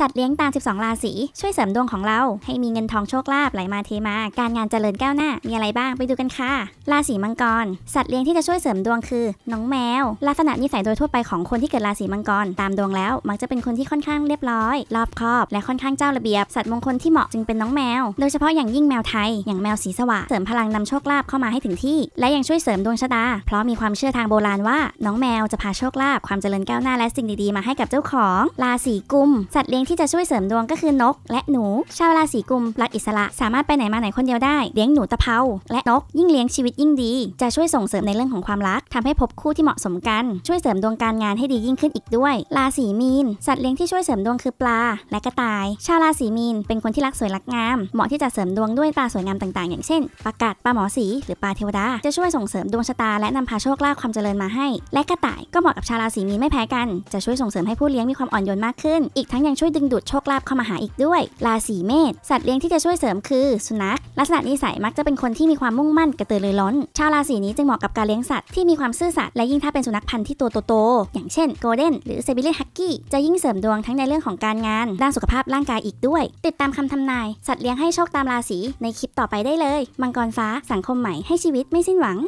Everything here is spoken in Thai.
สัตว์เลี้ยงตาม 12 ราศีช่วยเสริมดวงของเรา ให้มีเงินทองโชคลาภไหลมาเทมา การงานเจริญก้าวหน้า มีอะไรบ้างไปดูกันค่ะ ราศีมังกร สัตว์เลี้ยงที่จะช่วยเสริมดวงคือ น้องแมว ลักษณะนิสัยโดยทั่วไปของคนที่เกิดราศีมังกรตามดวงแล้ว มักจะเป็นคนที่ค่อนข้างเรียบร้อย รอบคอบ และค่อนข้างเจ้าระเบียบ สัตว์มงคลที่เหมาะจึงเป็นน้องแมว โดยเฉพาะอย่างยิ่งแมวไทย อย่างแมวสีสวะเสริมพลังนำโชคลาภเข้ามาให้ถึงที่ และยังช่วยเสริมดวงชะตา เพราะมีความเชื่อทางโบราณว่า น้องแมวจะพาโชคลาภความเจริญก้าวหน้าและสิ่งดีๆมาให้กับเจ้าของ ราศีกุม สัตว์เลี้ยงที่จะช่วยเสริมดวงก็คือนก และหนู ชาวราศีกุมรักอิสระ สามารถไปไหนมาไหนคนเดียวได้เลี้ยงหนูตะเภาและนกยิ่งเลี้ยงชีวิตยิ่งดี จะช่วยส่งเสริมในเรื่องของความรักทำให้พบคู่ที่เหมาะสมกัน ช่วยเสริมดวงการงานให้ดียิ่งขึ้นอีกด้วย ราศีมีน สัตว์เลี้ยงที่ช่วยเสริมดวงคือปลา และกระต่าย ชาวราศีมีนเป็นคนที่รักสวยรักงาม เหมาะที่จะเสริมดวงด้วยปลาสวยงามต่างๆ อย่างเช่นปลากัดปลาหมอสีหรือปลาเทวดา จะช่วยส่งเสริมดวงชะตาและนำพาโชคลาภความเจริญมาให้ และกระต่ายก็เหมาะกับชาวราศีมีนไม่แพ้กัน จะช่วยส่งเสริมให้ผู้เลี้ยงมีความอ่อนโยนมากขึ้น อีกทั้งยังช่วยดึงดูดโชคลาภเข้ามาหาอีกด้วย ราศีเมษสัตว์เลี้ยงที่จะช่วยเสริมคือสุนัข ลักษณะนิสัยมักจะเป็นคนที่มีความมุ่งมั่นกระตือรือร้น ชาวราศีนี้จึงเหมาะกับการเลี้ยงสัตว์ที่มีความซื่อสัตย์และยิ่งถ้าเป็นสุนัขพันธุ์ที่ตัวโตๆอย่างเช่นโกลเด้นหรือเซบิเลียนฮักกี้จะยิ่งเสริมดวงทั้งในเรื่องของการงานด้านสุขภาพร่างกายอีกด้วย ติดตามคำทำนาย สัตว์เลี้ยงให้โชคตามราศีในคลิปต่อไปได้เลย มังกรฟ้าสังคมใหม่ให้ชีวิตไม่สิ้นหวัง